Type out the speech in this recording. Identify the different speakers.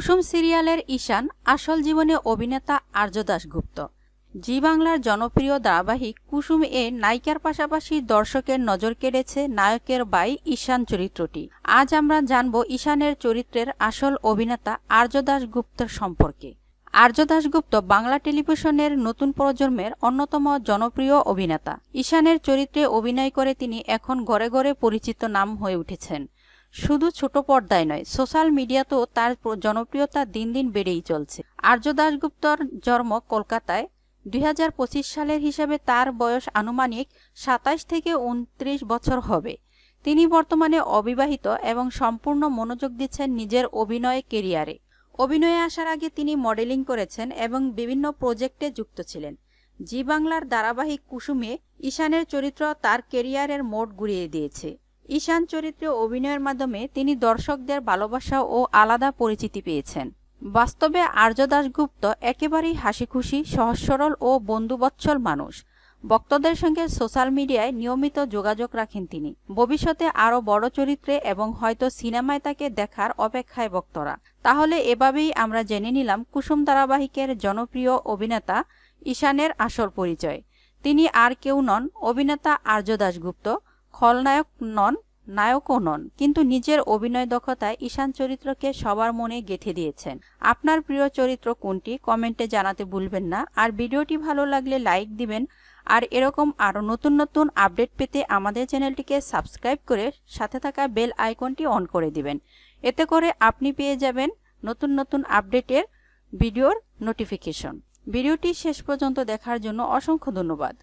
Speaker 1: কুসুম সিরিয়ালের ঈশান আসল জীবনে অভিনেতা আর্য দাশগুপ্ত। জি বাংলার জনপ্রিয় ধারাবাহিক কুসুম এ নায়িকার পাশাপাশি দর্শকের নজর কেড়েছে নায়কের বাই ঈশান চরিত্রটি। আজ আমরা জানব ঈশানের চরিত্রের আসল অভিনেতা আর্য দাশগুপ্তের সম্পর্কে। আর্য দাশগুপ্ত বাংলা টেলিভিশনের নতুন প্রজন্মের অন্যতম জনপ্রিয় অভিনেতা। ঈশানের চরিত্রে অভিনয় করে তিনি এখন ঘরে ঘরে পরিচিত নাম হয়ে উঠেছেন। শুধু ছোট পর্দায় নয়, সোশ্যাল মিডিয়াতেও তার জনপ্রিয়তা দিন দিন বেড়েই চলছে। আর্য দাশগুপ্তর জন্ম কলকাতায়। দু হাজার পঁচিশ সালের হিসাবে তার বয়স আনুমানিক সাতাশ থেকে উনত্রিশ বছর হবে। তিনি বর্তমানে অবিবাহিত এবং সম্পূর্ণ মনোযোগ দিচ্ছেন নিজের অভিনয় কেরিয়ারে। অভিনয়ে আসার আগে তিনি মডেলিং করেছেন এবং বিভিন্ন প্রজেক্টে যুক্ত ছিলেন। জি বাংলার ধারাবাহিক কুসুমে ঈশানের চরিত্র তার কেরিয়ারের মোড় ঘুরিয়ে দিয়েছে। ঈশান চরিত্রে অভিনয়ের মাধ্যমে তিনি দর্শকদের ভালোবাসা ও আলাদা পরিচিতি পেয়েছেন। বাস্তবে আর্য দাশগুপ্ত একেবারেই হাসিখুশি সহজ সরল ও বন্ধুবৎসল মানুষ। ভক্তদের সঙ্গে সোশ্যাল মিডিয়ায় নিয়মিত যোগাযোগ রাখেন তিনি। ভবিষ্যতে আরও বড় চরিত্রে এবং হয়তো সিনেমায় তাকে দেখার অপেক্ষায় ভক্তরা। তাহলে এভাবেই আমরা জেনে নিলাম কুসুম ধারাবাহিকের জনপ্রিয় অভিনেতা ঈশানের আসল পরিচয়। তিনি আর কেউ নন, অভিনেতা আর্য দাশগুপ্ত। খলনায়ক নন, নায়কও নন, কিন্তু নিজের অভিনয় দক্ষতায় ঈশান চরিত্রকে সবার মনে গেঁথে দিয়েছেন। আপনার প্রিয় চরিত্র কোনটি? কমেন্টে জানাতে ভুলবেন না। আর ভিডিওটি ভালো লাগলে লাইক দিবেন। আর এরকম আরও নতুন নতুন আপডেট পেতে আমাদের চ্যানেলটিকে সাবস্ক্রাইব করে সাথে থাকা বেল আইকনটি অন করে দিবেন। এতে করে আপনি পেয়ে যাবেন নতুন নতুন আপডেটের ভিডিওর নোটিফিকেশন। ভিডিওটি শেষ পর্যন্ত দেখার জন্য অসংখ্য ধন্যবাদ।